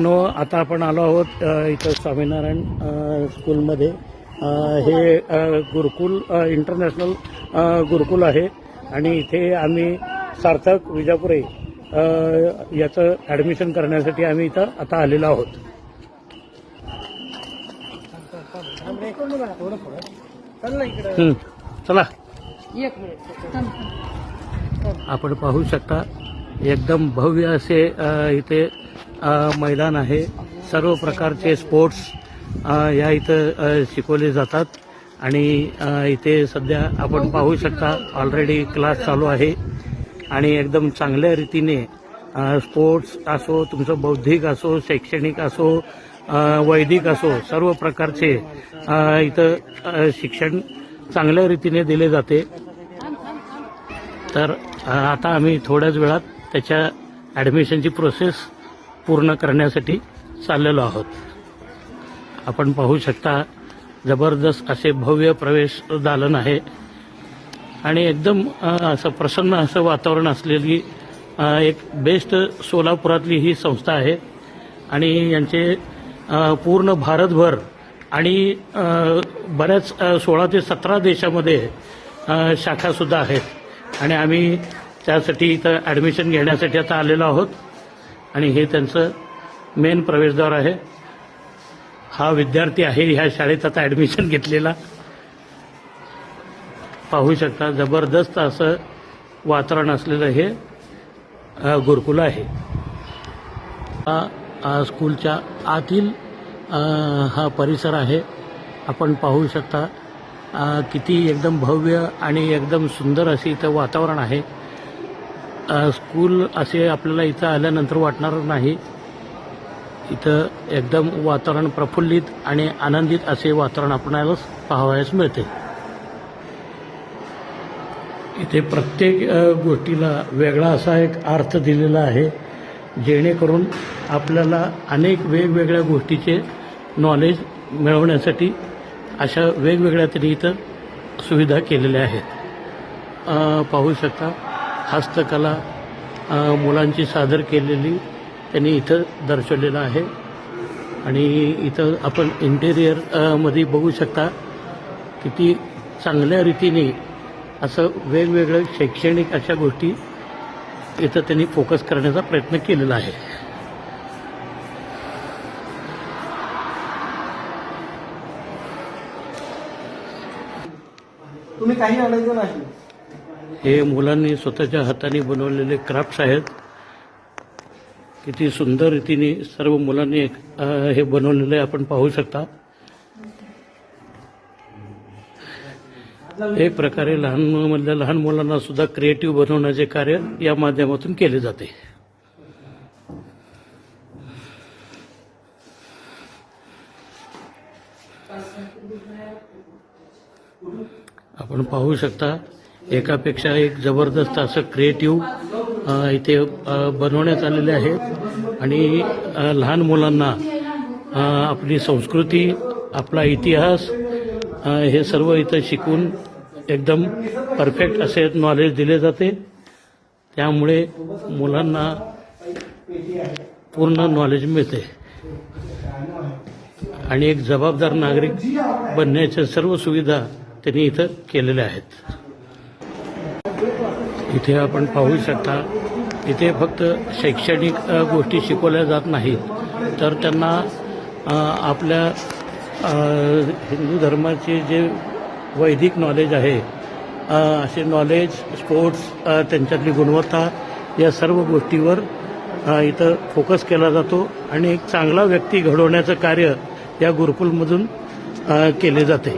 No आता आपण आलो आहोत इथं स्वामीनारायण स्कूलमध्ये. हे गुरुकुल इंटरनॅशनल गुरुकुल आहे. आणि इथे आम्ही सार्थक विजापुरे याचं ॲडमिशन करण्यासाठी आम्ही इथं आता आलेलो आहोत. चला. आपण पाहू शकता एकदम भव्य असे इथे मैदान आहे. सर्व प्रकारचे स्पोर्ट्स या इथं शिकवले जातात. आणि इथे सध्या आपण पाहू शकता ऑलरेडी क्लास चालू आहे. आणि एकदम चांगल्या रीतीने स्पोर्ट्स असो तुमचं बौद्धिक असो शैक्षणिक असो वैदिक असो सर्व प्रकारचे इथं शिक्षण चांगल्या रीतीने दिले जाते. तर आता आम्ही थोड्याच वेळात त्याच्या ॲडमिशनची प्रोसेस पूर्ण करण्यासाठी चाललेलो आहोत. आपण पाहू शकता जबरदस्त असे भव्य प्रवेश दालन आहे आणि एकदम असं प्रसन्न असं वातावरण असलेली एक बेस्ट सोलापुरातली ही संस्था आहे. आणि यांचे पूर्ण भारतभर आणि बऱ्याच सोळा ते सतरा देशामध्ये शाखासुद्धा आहेत. आणि आम्ही त्यासाठी इथं ॲडमिशन घेण्यासाठी आता आलेलो आहोत. आणि हे त्यांचं मेन प्रवेशद्वार आहे. हा विद्यार्थी आहे ह्या शाळेत आता ॲडमिशन घेतलेला. पाहू शकता जबरदस्त असं वातावरण असलेलं हे गुरुकुल आहे. हा स्कूलच्या आतील हा परिसर आहे. आपण पाहू शकता किती एकदम भव्य आणि एकदम सुंदर असे इथं वातावरण आहे. स्कूल असे आपल्याला इथं आल्यानंतर वाटणार नाही. इथं एकदम वातावरण प्रफुल्लित आणि आनंदित असे वातावरण आपणाला पाहावयास मिळते. इथे प्रत्येक गोष्टीला वेगळा असा एक अर्थ दिलेला आहे जेणेकरून आपल्याला अनेक वेगवेगळ्या गोष्टीचे नॉलेज मिळवण्यासाठी अशा वेगवेगळ्या तरी इथं सुविधा केलेल्या आहेत. पाहू शकता हस्तकला मुलांची सादर केलेली त्यांनी इथं दर्शवलेलं आहे. आणि इथं आपण इंटेरियरमध्ये बघू शकता किती चांगल्या रीतीने असं वेगवेगळं शैक्षणिक अशा गोष्टी इथं त्यांनी फोकस करण्याचा प्रयत्न केलेला आहे. तुम्ही काही आणायचं नाही हे मुलांनी स्वतःच्या हाताने बनवलेले क्राफ्ट्स आहेत. किती सुंदर रीतीने सर्व मुलांनी हे बनवलेले आपण पाहू शकता. एक प्रकारे लहान मधल्या लहान मुलांना सुद्धा क्रिएटिव्ह बनवण्याचे कार्य या माध्यमातून केले जाते. आपण पाहू शकता एकापेक्षा एक जबरदस्त असं क्रिएटिव्ह इथे बनवण्यात आलेले आहे. आणि लहान मुलांना आपली संस्कृती आपला इतिहास हे सर्व इथं शिकून एकदम परफेक्ट असे नॉलेज दिले जाते. त्यामुळे मुलांना पूर्ण नॉलेज मिळते. आणि एक जबाबदार नागरिक बनण्याच्या सर्व सुविधा त्यांनी इथं केलेल्या आहेत. इथे आपण पाहू शकता इथे फक्त शैक्षणिक गोष्टी शिकवल्या जात नाहीत. तर त्यांना आपल्या हिंदू धर्माचे जे वैदिक नॉलेज आहे असे नॉलेज स्पोर्ट्स त्यांच्यातली गुणवत्ता या सर्व गोष्टीवर इथं फोकस केला जातो आणि एक चांगला व्यक्ती घडवण्याचं कार्य या गुरुकुलमधून केले जाते.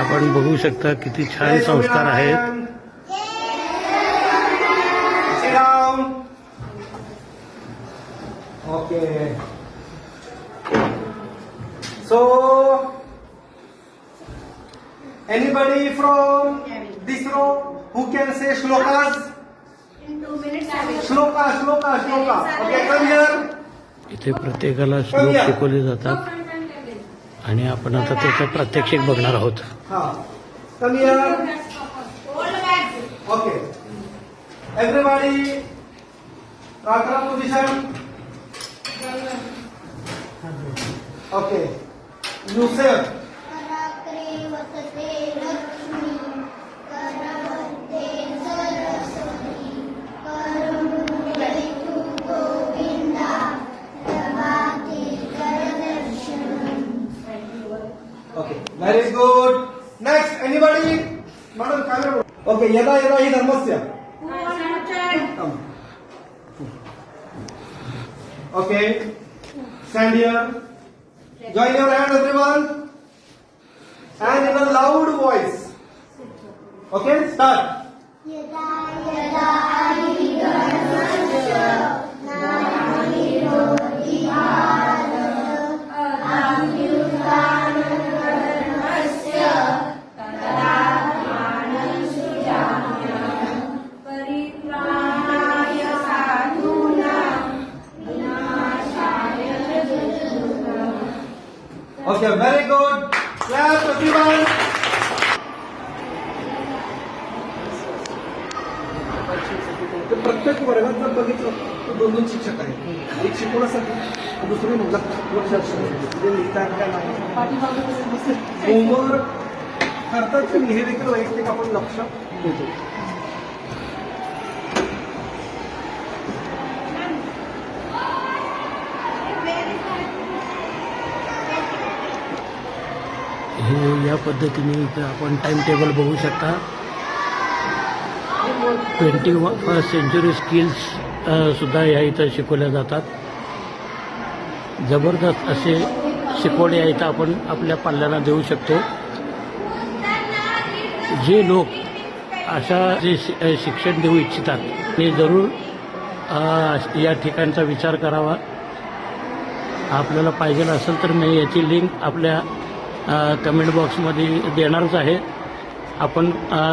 आपण बघू शकता किती छान संस्कार आहेत. Okay. So, anybody from this row who can say shlokas? In two minutes, I will. Shloka, shloka, shloka. Okay, come here. इथे प्रत्येकाला श्लोक शिकवले जातात आणि आपण आता त्याचं प्रात्यक्षिक बघणार आहोत Ha. Come here. Okay. Everybody, Prakara position. Okay. Yusuf. कराग्रे वसते Lakshmi करमध्ये Saraswati करमुखे तु गोविंदा प्रभाते करदर्शनम् Okay. Very good. Next, anybody? Join your hand, everyone. And in a loud voice. Okay, start. Okay, very good. Clap, everyone. ते प्रत्येक वर्गात जर बघितलं तर दोन दोन शिक्षक आहेत एक शिकवण्यासाठी दुसरी लक्ष म्हणजे लिहितात का नाही होमवर्क करतात की नाही हे देखील वैयक्तिक आपण लक्ष देतो हे या पद्धतीने इथं आपण टाइम टेबल बघू शकता. ट्वेंटी फर्स्ट सेंचुरी स्किल्स सुद्धा या इथं शिकवल्या जातात. जबरदस्त असे शिकवणे या इथं आपण आपल्या पाल्यांना देऊ शकतो. जे लोक अशा जे शि- शिक्षण देऊ इच्छितात ते जरूर या ठिकाणचा विचार करावा. आपल्याला पाहिजे असेल तर मी याची लिंक आपल्या कमेंट बॉक्समध्ये देणारच आहे. आपण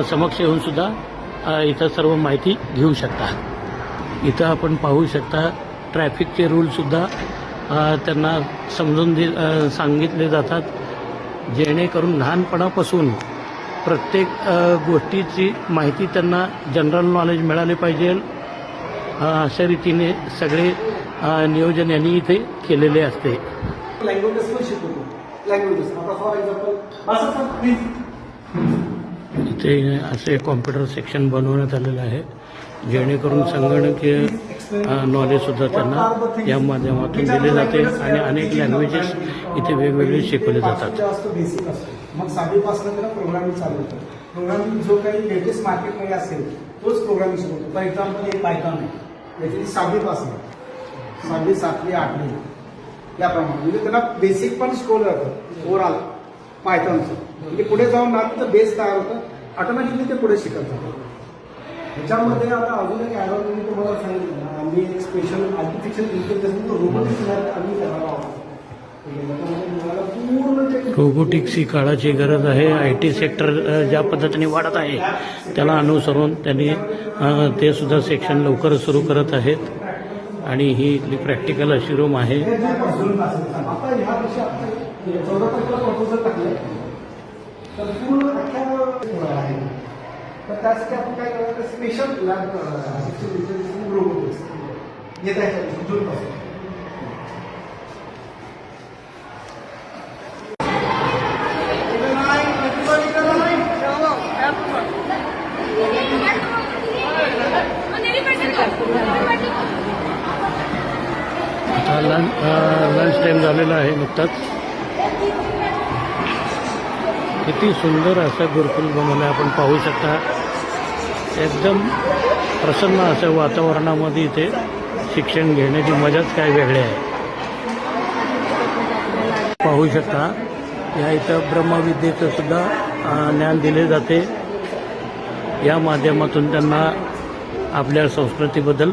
समक्ष येऊन सुद्धा इथं सर्व माहिती घेऊ शकता. इथं आपण पाहू शकता ट्रॅफिकचे रूलसुद्धा त्यांना समजून दे सांगितले जातात. जेणेकरून लहानपणापासून प्रत्येक गोष्टीची माहिती त्यांना जनरल नॉलेज मिळाले पाहिजे. अशा रीतीने सगळे नियोजन यांनी इथे केलेले असते. लँग्वेजेस आता फॉर एक्झाम्पल असं प्लीज इथे असे कॉम्प्युटर सेक्शन बनवण्यात आलेलं आहे. जेणेकरून संगणकीय नॉलेज सुद्धा त्यांना या माध्यमातून दिले जाते आणि अनेक लँग्वेजेस इथे वेगवेगळे शिकवले जातात. जास्त बेसिक असतो. मग साडीपासून त्याला प्रोग्रामिंग चालू होतं. प्रोग्रामिंग जो काही लेटेस्ट मार्केटमध्ये असेल तोच प्रोग्रामिंग शिकवतो फॉर एक्झाम्पल एक पायथॉन आहे. याची सहावीपासून सहावी सातवी आठवी. याप्रमाणे. म्हणजे त्यांना बेसिक पण शिकवलं जातं ओव्हरऑल पायथॉनचं. म्हणजे पुढे जाऊन ना तिथं बेस तयार होतं ऑटोमॅटिकली ते पुढे शिकत जातं. ह्याच्यामध्ये आता अजून एक ॲडॉन मी तुम्हाला सांगितलं ना, आम्ही एक स्पेशल आर्टिफिशियल इंटेलिजन्स रोबोटिक्स आम्ही करणार आहोत. म्हणजे त्याच्यामध्ये रोबोटिक्स ही काळाची गरज आहे. आय टी सेक्टर ज्या पद्धतीने वाढत आहे त्याला अनुसरून त्यांनी ते सुद्धा सेक्शन लवकर सुरू करत आहेत. आणि ही इथली प्रॅक्टिकल अशी रूम आहे. हे जे पासून पासून आता ह्या वर्षी आपण चौदा तारखेला प्रपोजल टाकले तर पूर्ण अख्ख्या होणार आहे तर त्यासाठी आपण काय करायचं स्पेशल लॅब रोबोटिक्स येत आहे जून पासून आता लंच लंच टाईम झालेला आहे नुकताच. किती सुंदर असं गुरुकुल बनवलं आहे आपण पाहू शकता. एकदम प्रसन्न असं वातावरणामध्ये इथे शिक्षण घेण्याची मजाच काय वेगळी आहे. पाहू शकता या इथं ब्रह्मविद्येचं सुद्धा ज्ञान दिले जाते. या माध्यमातून त्यांना आपल्या संस्कृतीबद्दल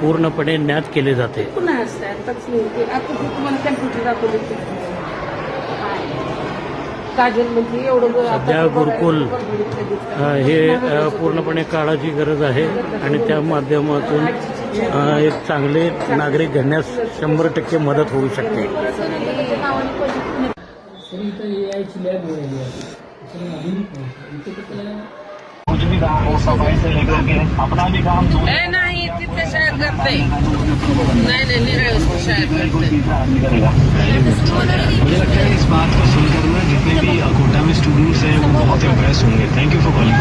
पूर्णपणे ज्ञात केले जाते. पुन्हा आता तुम्हाला कॅम्प्युटर दाखवले म्हणजे एवढं ग- आता सध्या गुरुकुल हे पूर्णपणे काळाची गरज आहे आणि त्या माध्यमातून एक चांगले नागरिक घडण्यास शंभर टक्के मदत होऊ शकते. कुछ नाही तिथे शाळेत करते नाही नाही निराळे शाळेत इसमें कोई मुझे लगता है। इस बात को सुनकर ना जितने भी कोटा में स्टूडेंट्स हैं वो बहुत इम्प्रेस होंगे। Thank you for calling